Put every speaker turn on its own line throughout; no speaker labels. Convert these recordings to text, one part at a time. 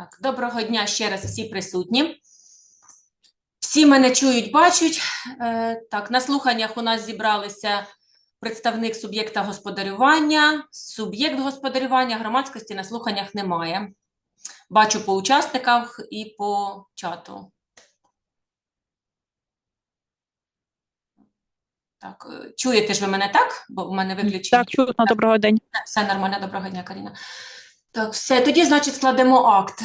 Так, доброго дня ще раз всі присутні. Всі мене чують, бачать. Е, Так, на слуханнях у нас зібралися представник суб'єкта господарювання, суб'єкт господарювання, громадськості на слуханнях немає. Бачу по учасниках і по чату. Так, е, чуєте ж ви мене так? Бо в мене виключені.
Так, чутно, доброго день.
Все нормально, доброго дня, Каріна. Так, все, тоді, значить, складемо акт.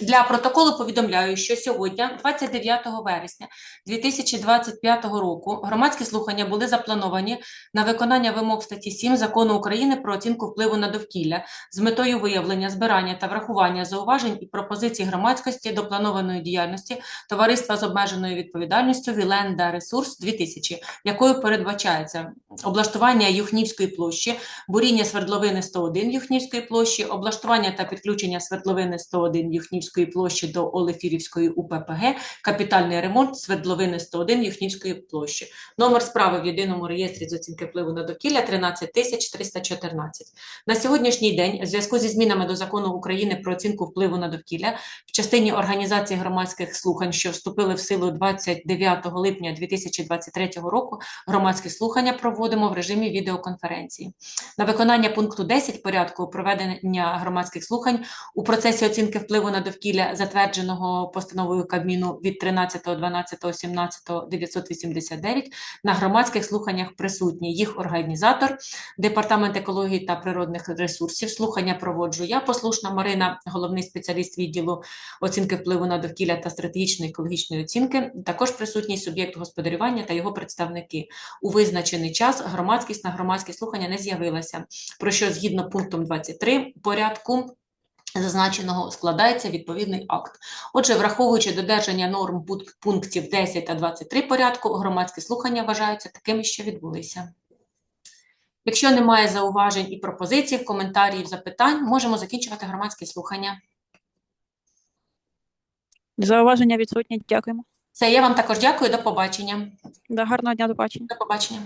Для протоколу повідомляю, що сьогодні, 29 вересня 2025 року, громадські слухання були заплановані на виконання вимог статті 7 Закону України про оцінку впливу на довкілля з метою виявлення, збирання та врахування зауважень і пропозицій громадськості до планованої діяльності Товариства з обмеженою відповідальністю Віленда Ресурс 2000, якою передбачається облаштування Юхнівської площі, буріння свердловини 101 Юхнівської площі, облаштування та підключення свердловини 101 Юхнівської площі до Олефірівської УППГ, капітальний ремонт свердловини 101 Юхнівської площі. Номер справи в єдиному реєстрі з оцінки впливу на довкілля 13314. На сьогоднішній день, у зв'язку зі змінами до закону України про оцінку впливу на довкілля, в частині організації громадських слухань, що вступили в силу 29 липня 2023 року, громадські слухання проводимо в режимі відеоконференції. На виконання пункту 10 порядку проведення громадських слухань у процесі оцінки впливу на довкілля, затвердженого постановою Кабміну від 13.12.17.989, на громадських слуханнях присутні їх організатор, Департамент екології та природних ресурсів. Слухання проводжу я, послушна Марина, головний спеціаліст відділу оцінки впливу на довкілля та стратегічної екологічної оцінки. Також присутній суб'єкт господарювання та його представники. У визначений час громадськість на громадські слухання не з'явилася, про що згідно пунктом 23 порядку зазначеного складається відповідний акт. Отже, враховуючи додержання норм пунктів 10 та 23 порядку, громадські слухання вважаються такими, що відбулися. Якщо немає зауважень і пропозицій, коментарів, запитань, можемо закінчувати громадські слухання.
Зауваження відсутні. Дякуємо.
Все, я вам також дякую. До побачення.
До гарного дня, до побачення.
До побачення.